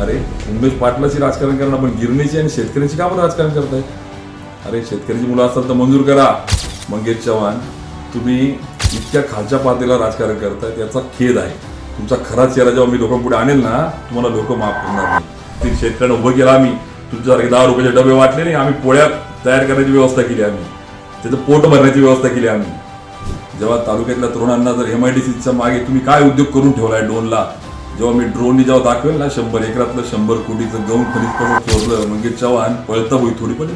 अरे उमेश पाटलाची राजकारण करणं पण गिरणीची आणि शेतकऱ्यांची का राजकारण करताय? अरे शेतकऱ्याची मुलं असतात तर मंजूर करा. मंगेश चव्हाण तुम्ही इतक्या खालच्या पातळीला राजकारण करताय त्याचा खेद आहे. तुमचा खरा चेहरा जेव्हा मी लोकांपुढे आणेल ना तुम्हाला लोक माफ करणार नाही. ते शेतकऱ्यांना उभं केलं आम्ही. तुमच्यासारखे दहा रुपयाचे डबे वाटले नाही आम्ही पोळ्या तयार करण्याची व्यवस्था केली आम्ही. त्याचं पोट भरण्याची व्यवस्था केली आम्ही. जेव्हा तालुक्यातल्या तरुणांना जर एम आय डी सीच्या मागे तुम्ही काय उद्योग करून ठेवलाय डोनला? जेव्हा मी ड्रोननी जेव्हा दाखवेल ना शंभर एकरातलं शंभर कोटीचं गहू खनिज कसं चोरलं म्हणजे चव्हाण पळता होई थोडी पण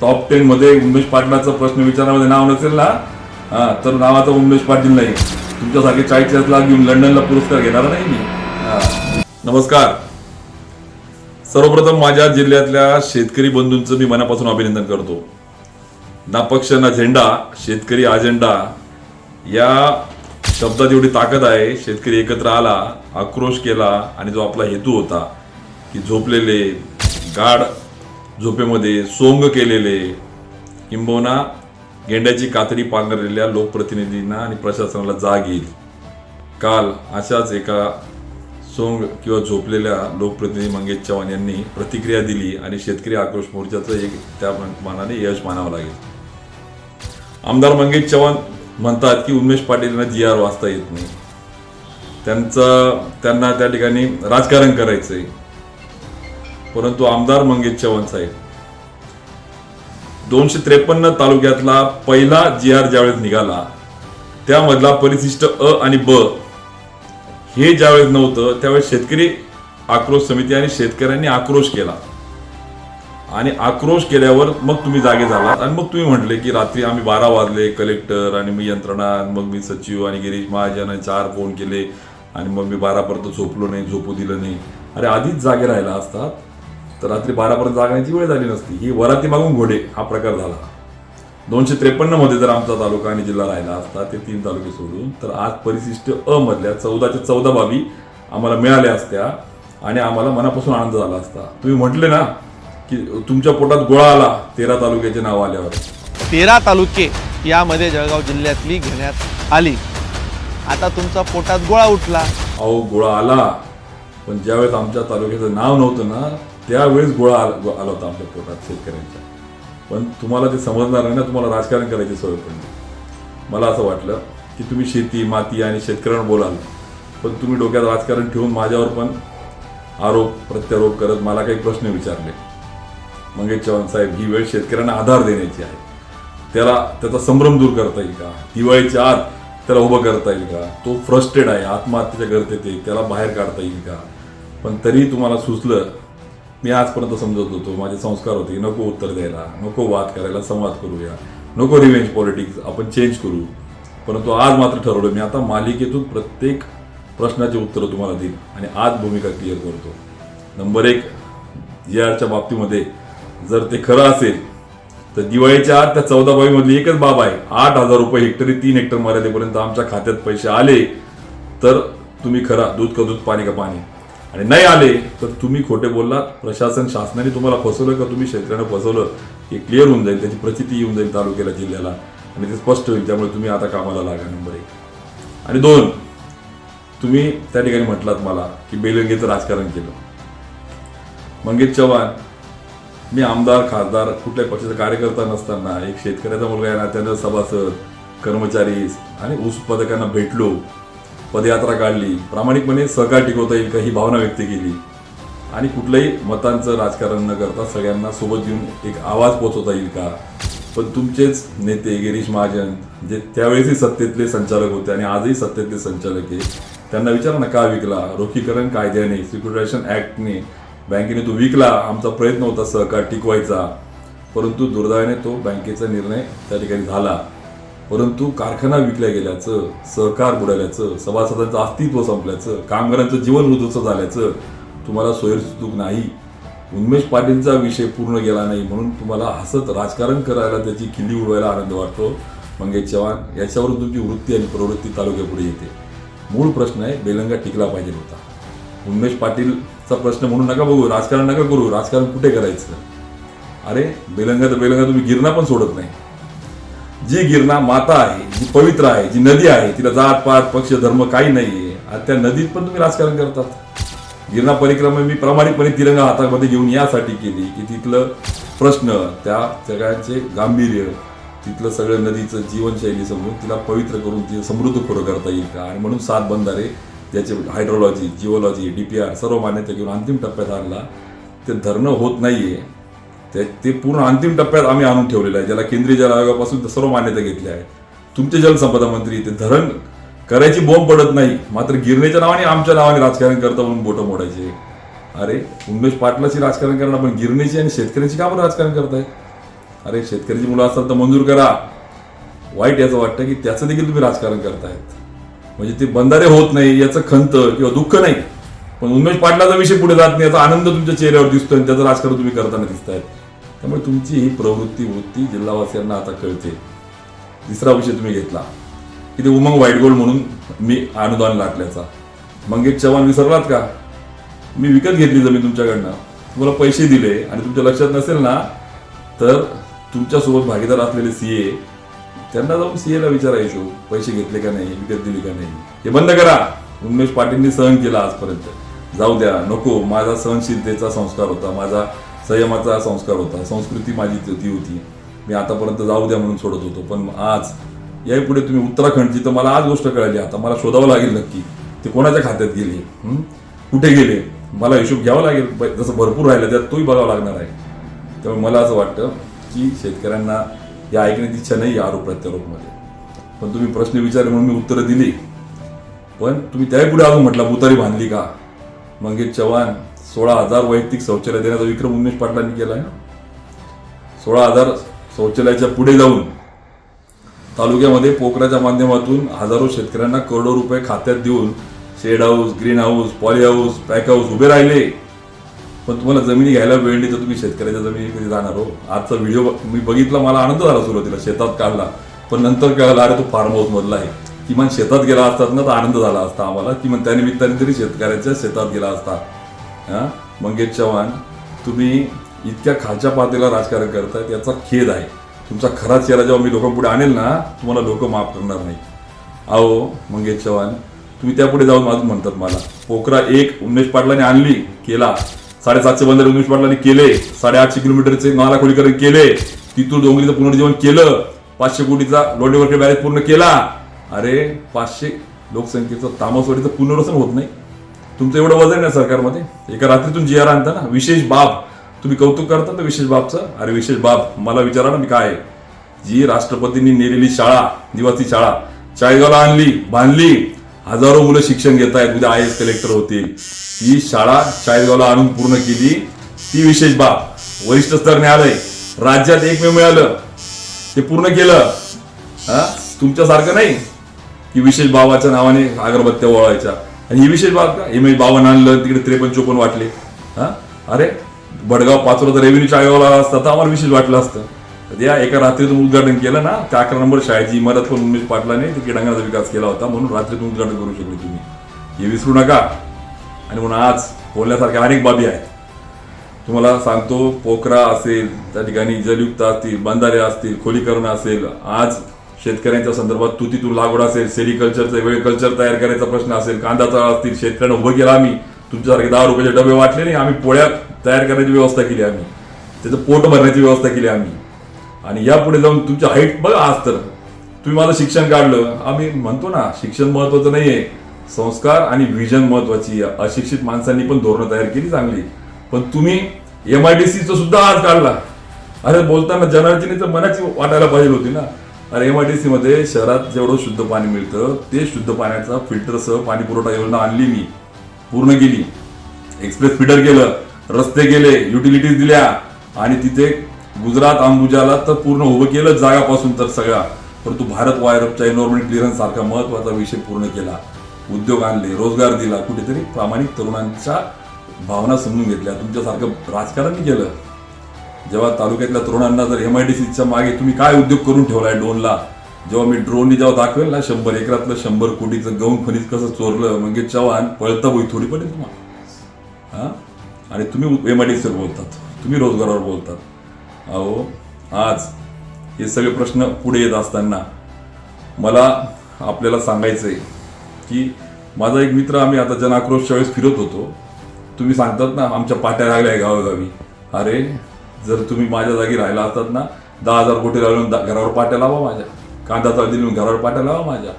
टॉप टेन मध्ये उमेश पाटलाचा प्रश्न विचारामध्ये नाव नसेल ना? हा तर नावाचा उमेश पाटील नाही. तुमच्यासारखे चाळीस लाख घेऊन लंडनला पुरस्कार घेणार नाही मी. नमस्कार. सर्वप्रथम माझ्या जिल्ह्यातल्या शेतकरी बंधूंचं मी मनापासून अभिनंदन करतो. ना पक्ष ना झेंडा शेतकरी अजेंडा या शब्दात एवढी ताकद आहे शेतकरी एकत्र आला आक्रोश केला आणि जो आपला हेतू होता की झोपलेले गाढ झोपेमध्ये सोंग केलेले किंबहुना गेंड्याची कातडी पांघरलेल्या लोकप्रतिनिधींना आणि प्रशासनाला जाग येईल. काल अशाच एका सोंग किंवा झोपलेल्या लोकप्रतिनिधी मंगेश चव्हाण यांनी प्रतिक्रिया दिली आणि शेतकरी आक्रोश मोर्चाचं एक त्या मानाने यश मानावं लागेल. आमदार मंगेश चव्हाण म्हणतात की उमेश पाटील यांना जी आर वाचता येत नाही. त्यांचं त्यांना त्या ठिकाणी राजकारण करायचंय. परंतु आमदार मंगेश चव्हाण साहेब दोनशे त्रेपन्न तालुक्यातला पहिला जी आर ज्यावेळेस निघाला त्यामधला परिशिष्ट अ आणि ब हे ज्यावेळेस नव्हतं त्यावेळेस शेतकरी आक्रोश समिती आणि शेतकऱ्यांनी आक्रोश केला. आणि आक्रोश केल्यावर मग तुम्ही जागे झाला आणि मग तुम्ही म्हटले की रात्री आम्ही बारा वाजले कलेक्टर आणि मी यंत्रणा मग मी सचिव आणि गिरीश महाजन चार फोन केले आणि मग मी बारापर्यंत झोपलो नाही झोपू दिलं नाही. अरे आधीच जागे राहिला असतात तर रात्री बारापर्यंत जागण्याची वेळ झाली नसती. ही वराती मागून घोडे हा प्रकार झाला. दोनशे त्रेपन्नमध्ये जर आमचा तालुका आणि जिल्हा राहिला असता ते तीन तालुके सोडून तर आज परिशिष्ट अ मधल्या चौदाच्या चौदा बाबी आम्हाला मिळाल्या असत्या आणि आम्हाला मनापासून आनंद झाला असता. तुम्ही म्हटले ना की तुमच्या पोटात गोळा आला तेरा तालुक्याचे नाव आल्यावर. तेरा तालुके यामध्ये जळगाव जिल्ह्यातली घेण्यात आली. आता तुमचा पोटात गोळा उठला. अहो गोळा आला पण ज्यावेळेस आमच्या तालुक्याचं नाव नव्हतं ना त्यावेळेस गोळा आला आला होता आमच्या पोटात शेतकऱ्यांच्या पण तुम्हाला ते समजणार नाही ना तुम्हाला राजकारण करायची सवय पडली मला असं वाटलं की तुम्ही शेती माती आणि शेतकऱ्यांवर बोलाल. पण तुम्ही डोक्यात राजकारण ठेवून माझ्यावर पण आरोप प्रत्यारोप करत मला काही प्रश्न विचारले. मंगेश चव्हाण साहेब ही वेळ शेतकऱ्यांना आधार देण्याची आहे. त्याला त्याचा संभ्रम दूर करता येईल का? दिवाळीच्या आत त्याला उभं करता येईल का? तो फ्रस्ट्रेड आहे आत्महत्येच्या करते ते त्याला बाहेर काढता येईल का? पण तरी तुम्हाला सुचलं मी आजपर्यंत समजत होतो माझे संस्कार होते नको उत्तर द्यायला नको वाद करायला संवाद करूया नको रिव्हेंज पॉलिटिक्स आपण चेंज करू. परंतु आज मात्र ठरवलं मी आता मालिकेतून प्रत्येक प्रश्नाचे उत्तर तुम्हाला देईन आणि आज भूमिका क्लिअर करतो. नंबर एक जी आरच्या बाबतीमध्ये जर ते खरं असेल तर दिवाळीच्या आत त्या चौदा बावी एकच बाब आहे. आठ हजार रुपये हेक्टरी तीन हेक्टर मर्यादेपर्यंत आमच्या खात्यात पैसे आले तर तुम्ही खरा दूध का दूध पाणी का पाणी. आणि नाही आले तर तुम्ही खोटे बोललात. प्रशासन शासनाने तुम्हाला फसवलं का तुम्ही शेतकऱ्यांना फसवलं हे क्लिअर होऊन जाईल. त्याची प्रचिती येऊन जाईल तालुक्याला जिल्ह्याला. आणि ते स्पष्ट होईल. त्यामुळे तुम्ही आता कामाला लागा नंबर एक. आणि दोन तुम्ही त्या ठिकाणी म्हटलात मला की बेलंगेचं राजकारण केलं. मंगेश चव्हाण मी आमदार खासदार कुठल्याही पक्षाचा कार्यकर्ता नसताना एक शेतकऱ्याचा मुलगा या नात्यानं सभासद कर्मचारी आणि ऊस उत्पादकांना भेटलो पदयात्रा काढली प्रामाणिकपणे सहकार टिकवता येईल का ही भावना व्यक्त केली. आणि कुठल्याही मतांचं राजकारण न करता सगळ्यांना सोबत घेऊन एक आवाज पोचवता येईल का? पण तुमचेच नेते गिरीश महाजन जे त्यावेळेसही सत्तेतले संचालक होते आणि आजही सत्तेतले संचालक आहे त्यांना विचारा ना का विकला? रोखीकरण कायद्याने सिक्युरिटायझेशन ऍक्टने बँकेने तो विकला आमचा प्रयत्न होता सहकार टिकवायचा. परंतु दुर्दैवाने तो बँकेचा निर्णय त्या ठिकाणी झाला. परंतु कारखाना विकल्या गेल्याचं सहकार बुडाल्याचं सभासदांचं अस्तित्व संपल्याचं कामगारांचं जीवन उद्ध्वस्त झाल्याचं तुम्हाला सोयरसुतूक नाही. उन्मेष पाटीलचा विषय पूर्ण गेला नाही म्हणून तुम्हाला हसत राजकारण करायला त्याची खिल्ली उडवायला आनंद वाटतो. मंगेश चव्हाण याच्यावरून तुमची वृत्ती आणि प्रवृत्ती तालुक्यापुढे येते. मूळ प्रश्न आहे बेलंगा टिकला पाहिजे होता. उन्मेष चा प्रश्न म्हणून नका बघू राजकारण नका करू राजकारण कुठे करायचं? अरे बेलंगा तर बेलंगा तुम्ही गिरणा पण सोडत नाही. जी गिरणा माता आहे जी पवित्र आहे जी नदी आहे तिला जात पात पक्ष धर्म काही नाहीये. आणि त्या नदीत पण तुम्ही राजकारण करतात. गिरणा परिक्रमा मी प्रामाणिकपणे तिरंगा हातामध्ये घेऊन यासाठी केली की तिथलं प्रश्न त्या सगळ्यांचे गांभीर्य तिथलं सगळं नदीचं जीवनशैली समजून तिला पवित्र करून ती समृद्ध पुरं करता येईल का? आणि म्हणून सात बंधारे त्याचे hydrology geology D P R सर्व मान्यता घेऊन अंतिम टप्प्यात आणला. ते धरणं होत नाहीये. ते ते पूर्ण अंतिम टप्प्यात आम्ही आणून ठेवलेलं आहे. ज्याला केंद्रीय जल आयोगापासून सर्व मान्यता घेतली आहे. तुमचे जलसंपदा मंत्री ते धरण करायची बॉम्ब पडत नाही. मात्र गिरणीच्या नावाने आमच्या नावाने राजकारण करता म्हणून बोटं मोडायचे. अरे उमेश पाटलाची राजकारण करणार पण गिरणीची आणि शेतकऱ्यांची का बरं राजकारण करतायत अरे शेतकऱ्याची मुलं असतात तर मंजूर करा. वाईट याचं वाटतं की त्याचं देखील तुम्ही राजकारण करतायत. म्हणजे ते बंधारे होत नाही याचं खंत किंवा दुःख नाही. पण उमेश पाटलाचा विषय पुढे जात नाही याचा आनंद तुमच्या चेहऱ्यावर दिसतोय आणि त्याचं राजकारण तुम्ही करताना दिसतायत. त्यामुळे तुमची ही प्रवृत्ती वृत्ती जिल्हावासियांना आता कळते. तिसरा विषय तुम्ही घेतला. की ते उमंग व्हाईट गोल्ड म्हणून मी अनुदान लाटल्याचा मंगेश चव्हाण विसरलात का? मी विकत घेतली जमीन तुमच्याकडनं. तुम्हाला पैसे दिले आणि तुमच्या लक्षात नसेल ना? तर तुमच्यासोबत भागीदार असलेले सीए त्यांना जाऊन सीएला विचारायचो पैसे घेतले का नाही विकत दिली का नाही. हे बंद करा. उन्मेष पाटीलनी सहन केला आजपर्यंत. जाऊ द्या नको. माझा सहनशीलतेचा संस्कार होता. माझा संयमाचा संस्कार होता. संस्कृती माझी ती होती. मी आतापर्यंत जाऊ द्या म्हणून सोडत होतो. पण आज याही पुढे तुम्ही उत्तराखंडची तर मला आज गोष्ट कळली. आता मला शोधावं लागेल नक्की. ते कोणाच्या खात्यात गेले? कुठे गेले? मला हिशोब घ्यावा लागेल. जसं भरपूर राहिलं त्यात तोही बघावा लागणार आहे. त्यामुळे मला असं वाटतं की शेतकऱ्यांना या ऐकण्याची इच्छा नाही आरोप प्रत्यारोपमध्ये. पण तुम्ही प्रश्न विचारले म्हणून मी उत्तरं दिली. पण तुम्ही त्याही पुढे अजून म्हटला बुतारी बांधली का? मंगेश चव्हाण सोळा हजार वैयक्तिक शौचालय देण्याचा विक्रम उमेश पाटलांनी केला आहे सोळा हजार शौचालयाच्या पुढे जाऊन तालुक्यामध्ये पोकराच्या माध्यमातून हजारो शेतकऱ्यांना करोडो रुपये खात्यात देऊन shade house green house poly house pack house उभे राहिले. पण तुम्हाला जमिनी घ्यायला वेळ नाही तर तुम्ही शेतकऱ्याच्या जमिनी जाणार हो. आजचा व्हिडिओ मी बघितला मला आनंद झाला सुरुवातीला शेतात काढला. पण नंतर कळला अरे तो फार्म हाऊस मधला आहे. किमान शेतात गेला असतात ना तर आनंद झाला असता आम्हाला. किमान त्यानिमित्ताने तरी शेतकऱ्याच्या शेतात गेला असता. हा? मंगेश चव्हाण तुम्ही इतक्या खालच्या पातळीला राजकारण करताय याचा खेद आहे. तुमचा खरा चेहरा जेव्हा मी लोकांपुढे आणेल ना तुम्हाला लोक माफ करणार नाही. अहो मंगेश चव्हाण तुम्ही त्यापुढे जाऊन माझं म्हणतात मला. पोखरा एक उमेश पाटलाने आणली केला. साडेसातशे बंदर उमेश पाटलांनी केले साडेआठशे किलोमीटरचे नाला खोलीकरण केले तिथून डोंगरीचं पुनर्जीवन केलं पाचशे कोटीचा लोंडेवरचे बॅरेज पूर्ण केला. अरे पाचशे लोकसंख्येचं तामसवाडीचं पुनर्वसन होत नाही. तुमचं एवढं वजन आहे सरकारमध्ये? एका रात्रीतून जी आर आणता ना विशेष बाब. तुम्ही कौतुक करता ना विशेष बाबचं? अरे विशेष बाब. मला विचारा ना मी काय जी राष्ट्रपतींनी नेलेली शाळा निवासी शाळा चाळीगावला आणली बांधली हजारो मुलं शिक्षण घेत आहेत. उद्या आय एस कलेक्टर होतील. ही शाळा चाळीसगावला आणून पूर्ण केली. ती विशेष बाब वरिष्ठ स्तर न्यायालय राज्यात एकमेव मिळालं. ते पूर्ण केलं. हा? तुमच्यासारखं नाही की विशेष बाबाच्या नावाने अगरबत्त्या ओळायच्या आणि ही विशेष बाब का? एम बाबा आणलं तिकडे त्रेपन्न चोपन्न वाटले. हा? अरे बडगाव पाचोराचा रेव्हेन्यू चाळीगावला असतं तर आम्हाला विशेष वाटलं असतं. म्हणजे या एका रात्रीतून उद्घाटन केलं ना त्या अकरा नंबर शाळेची इमारत पण उमेश पाटलाने क्रीडांगणाचा विकास केला होता म्हणून रात्रीतून उद्घाटन करू शकले तुम्ही. हे विसरू नका. आणि म्हणून आज बोलण्यासारख्या अनेक बाबी आहेत. तुम्हाला सांगतो पोखरा असेल त्या ठिकाणी जलयुक्त असतील बंधारे असतील खोलीकरण असेल आज शेतकऱ्यांच्या संदर्भात तुतीतून लागवड असेल सेरिकल्चरचं वेळ कल्चर तयार करायचा प्रश्न असेल कांदा तळ असतील शेतकऱ्यांना उभं केलं आम्ही. तुमच्यासारखे दहा रुपयाचे डबे वाटले नाही आम्ही पोळ्या तयार करण्याची व्यवस्था केली आम्ही. त्याचं पोट भरण्याची व्यवस्था केली आम्ही. आणि यापुढे जाऊन तुमच्या हाईट बघा आज तर. तुम्ही माझं शिक्षण काढलं. आम्ही म्हणतो ना शिक्षण महत्वाचं नाहीये. संस्कार आणि विजन महत्वाची अशिक्षित माणसांनी पण धोरणं तयार केली चांगली. पण तुम्ही एम आय डी सीचं सुद्धा आज काढला. अरे बोलताना जनार्जीने तर मनाची वाटायला पाहिजे होती ना. अरे एम आय डी सी मध्ये शहरात जेवढं शुद्ध पाणी मिळतं ते शुद्ध पाण्याचा फिल्टरसह पाणी पुरवठा योजना आणली मी. पूर्ण केली. एक्सप्रेस फिडर केलं रस्ते गेले युटिलिटीज दिल्या. आणि तिथे गुजरात अंबुजाला तर पूर्ण उभं केलं जागापासून तर सगळा. परंतु भारत वायरपच्या एन्व्हायरमेंट क्लिअरन्स सारखा महत्त्वाचा विषय पूर्ण केला. उद्योग आणले रोजगार दिला कुठेतरी प्रामाणिक तरुणांच्या भावना समजून घेतल्या. तुमच्यासारखं राजकारण केलं. जेव्हा तालुक्यातल्या तरुणांना जर एम आय डी सीच्या मागे तुम्ही काय उद्योग करून ठेवलाय ड्रोनला? जेव्हा मी ड्रोननी जेव्हा दाखवेल ना शंभर एकरातलं शंभर कोटीचं गहू खनिज कसं चोरलं म्हणजे चव्हाण पळतं होई थोडी पडेल तुम्हाला. हां? आणि तुम्ही एम आय डी सीवर बोलतात. तुम्ही रोजगारावर बोलतात. अहो आज हे सगळे प्रश्न पुढे येत असताना मला आपल्याला सांगायचं आहे की माझा एक मित्र आम्ही आता जन आक्रोशच्या वेळेस फिरत होतो. तुम्ही सांगतात ना आमच्या पाट्या लागल्या आहे गावोगावी. अरे जर तुम्ही माझ्या जागी राहिला असतात ना दहा हजार कोटी लावून घरावर पाट्या लावा माझ्या. कांदा चाळी देऊन घरावर पाट्या लावा माझ्या.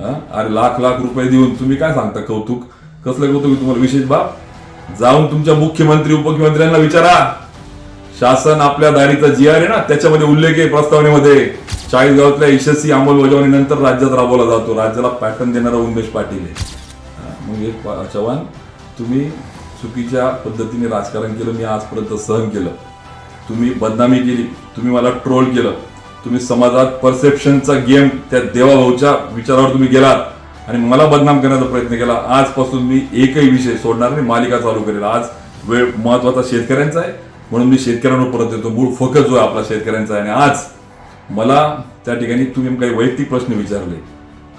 हा? अरे लाख लाख रुपये देऊन तुम्ही काय सांगता कौतुक? कसलं कौतुक तुम्हाला? विशेष बाब जाऊन तुमच्या मुख्यमंत्री उपमुख्यमंत्र्यांना विचारा. शासन आपल्या दारीचा जी आर आहे ना त्याच्यामध्ये उल्लेख आहे प्रस्तावनेमध्ये. चाळीसगावातल्या यशस्वी अंमलबजावणीनंतर राज्यात राबवला जातो. राज्याला पॅटर्न देणारा उमेश पाटील आहे. म्हणजे चव्हाण तुम्ही चुकीच्या पद्धतीने राजकारण केलं मी आजपर्यंत सहन केलं. तुम्ही बदनामी केली तुम्ही मला ट्रोल केलं. तुम्ही समाजात परसेप्शनचा गेम त्या देवाभाऊच्या विचारावर तुम्ही गेलात आणि मला बदनाम करण्याचा प्रयत्न केला. आजपासून मी एकही विषय सोडणार नाही मालिका चालू करेल. आज वेळ महत्त्वाचा शेतकऱ्यांचा आहे. म्हणून मी शेतकऱ्यांवर परत येतो. मूळ फोकस जो आहे आपला शेतकऱ्यांचा आणि आज मला त्या ठिकाणी तुम्ही काही वैयक्तिक प्रश्न विचारले.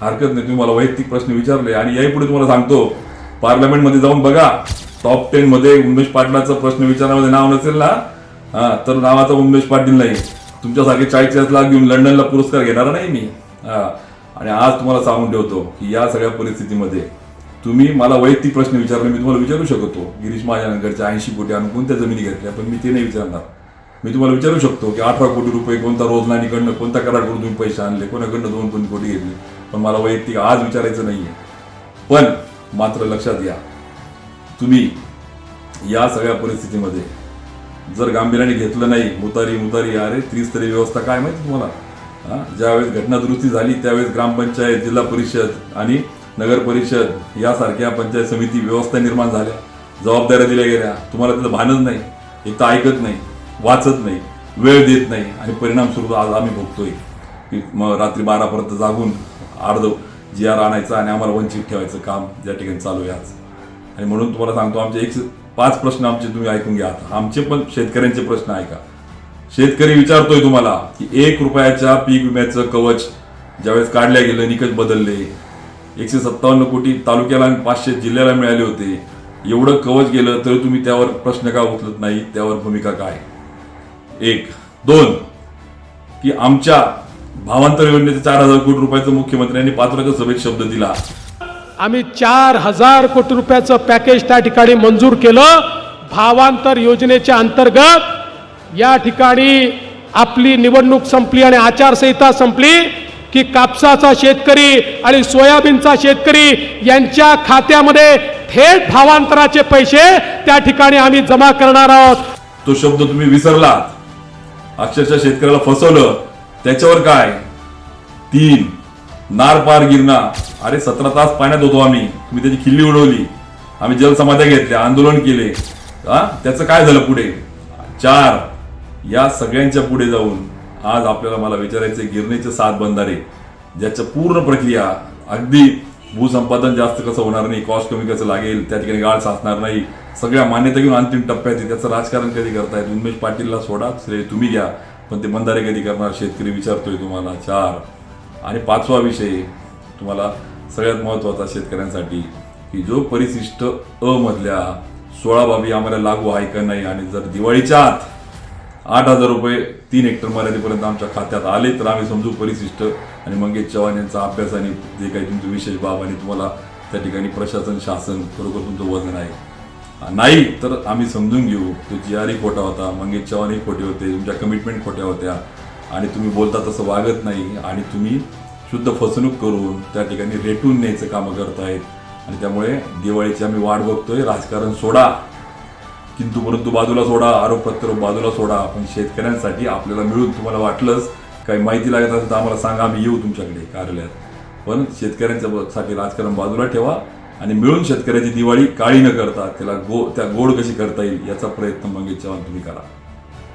हरकत नाही तुम्ही मला वैयक्तिक प्रश्न विचारले. आणि याही पुढे तुम्हाला सांगतो पार्लमेंटमध्ये जाऊन बघा टॉप टेनमध्ये उमेश पाटलाचा प्रश्न विचारण्यामध्ये नाव नसेल ना? हा तर नावाचा उमेश पाटील नाही. तुमच्यासारखे चाळीस चाळीस लाख घेऊन लंडनला पुरस्कार घेणार नाही मी. हा आणि आज तुम्हाला सांगून ठेवतो की या सगळ्या परिस्थितीमध्ये तुम्ही मला वैयक्तिक प्रश्न विचारले मी तुम्हाला विचारू शकतो. गिरीश महाजनगरच्या ऐंशी कोटी आणून कोणत्या जमिनी घेतल्या पण मी ते नाही विचारणार. मी तुम्हाला विचारू शकतो की अठरा कोटी रुपये कोणता रोजनानीकडनं कोणत्या कराडकडून तुम्ही पैसे आणले कोणाकडनं दोन दोन कोटी घेतले. पण मला वैयक्तिक आज विचारायचं नाही आहे पण मात्र लक्षात घ्या तुम्ही या सगळ्या परिस्थितीमध्ये जर गांभीर्याने घेतलं नाही मुतारी मुतारी अरे त्रिस्तरीय व्यवस्था काय माहिती तुम्हाला? ज्यावेळेस घटना दुरुस्ती झाली त्यावेळेस ग्रामपंचायत जिल्हा परिषद आणि नगर परिषद यासारख्या पंचायत समिती व्यवस्था निर्माण झाल्या. जबाबदाऱ्या दिल्या गेल्या. तुम्हाला त्याचं भानच नाही. एक तर ऐकत नाही वाचत नाही वेळ देत नाही आणि परिणाम स्वरूप आज आम्ही भोगतोय की मग रात्री बारापर्यंत जागून अर्ध जी आर आणायचं आणि आम्हाला वंचित ठेवायचं काम ज्या ठिकाणी चालू आहे आज. आणि म्हणून तुम्हाला सांगतो आमचे एक पाच प्रश्न आमचे तुम्ही ऐकून घ्या आता. आमचे पण शेतकऱ्यांचे प्रश्न ऐका. शेतकरी विचारतोय तुम्हाला की एक रुपयाच्या पीक विम्याचं कवच ज्यावेळेस काढल्या गेलं निकष बदलले एकशे सत्तावन्न कोटी तालुक्याला आणि पाचशे जिल्ह्याला मिळाले होते. एवढं कवच गेलं तरी तुम्ही त्यावर प्रश्न का उचलत नाही? त्यावर भूमिका काय? एक. दोन. की आमच्या भावांतर योजनेचे चार हजार कोटी रुपयाचं मुख्यमंत्र्यांनी पात्राच्या सभेत शब्द दिला. आम्ही चार हजार कोटी रुपयाचं पॅकेज त्या ठिकाणी मंजूर केलं. भावांतर योजनेच्या अंतर्गत या ठिकाणी आपली निवडणूक संपली आणि आचारसंहिता संपली. की कापसाचा शेतकरी आणि सोयाबीनचा शेतकरी यांच्या खात्यामध्ये थेट भावांतराचे पैसे त्या ठिकाणी आम्ही जमा करणार आहोत. तो शब्द तुम्ही विसरलात अक्षरशः शेतकऱ्याला फसवलं. त्याच्यावर काय? तीन. नार पार गिरणा. अरे सतरा तास पाण्यात होतो आम्ही. तुम्ही त्याची खिल्ली उडवली. आम्ही जलसमाध्या घेतल्या आंदोलन केले. हा? त्याचं काय झालं पुढे? चार. या सगळ्यांच्या पुढे जाऊन. आज आपल्याला मला विचारायचं गिरणीचे सात बंधारे ज्याच्या पूर्ण प्रक्रिया अगदी भूसंपादन जास्त कसं होणार नाही कॉस्ट कमी कसं लागेल त्या ठिकाणी गाळ साचणार नाही सगळ्या मान्यता घेऊन अंतिम टप्प्यात आहे. त्याचं राजकारण कधी करतायत? उन्मेश पाटीलला सोडा श्रेय तुम्ही घ्या पण ते बंधारे कधी करणार? शेतकरी विचारतोय तुम्हाला. चार. आणि पाचवा विषय तुम्हाला सगळ्यात महत्त्वाचा शेतकऱ्यांसाठी की जो परिशिष्ट अ मधल्या सोळा बाबी आम्हाला लागू आहे का नाही? आणि जर दिवाळीच्या आत आठ हजार रुपये तीन हेक्टर मर्यादेपर्यंत आमच्या खात्यात आले तर आम्ही समजू परिशिष्ट. आणि मंगेश चव्हाण यांचा अभ्यास आणि जे काही तुमचं विशेष बाब आणि तुम्हाला त्या ठिकाणी प्रशासन शासन खरोखर तुमचं वजन आहे. नाही तर आम्ही समजून घेऊ. तो जी आरही खोटा होता मंगेश चव्हाणही खोटे होते तुमच्या कमिटमेंट खोट्या होत्या. आणि तुम्ही बोलता तसं वागत नाही. आणि तुम्ही शुद्ध फसवणूक करून त्या ठिकाणी रेटून न्यायचं कामं करतायत. आणि त्यामुळे दिवाळीची आम्ही वाट बघतोय. राजकारण सोडा. किंतु परंतु बाजूला सोडा आरोप प्रत्यारोप बाजूला सोडा. पण शेतकऱ्यांसाठी आपल्याला मिळून तुम्हाला वाटलंच. काही माहिती लागत असेल तर आम्हाला सांगा आम्ही येऊ तुमच्याकडे कार्यालयात. पण शेतकऱ्यांच्या साठी राजकारण बाजूला ठेवा आणि मिळून शेतकऱ्याची दिवाळी काळी न करता त्याला गो त्या गोड कशी करता येईल याचा प्रयत्न मंगेश चव्हाण तुम्ही करा.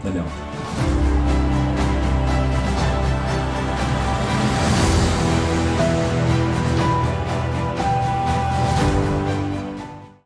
धन्यवाद.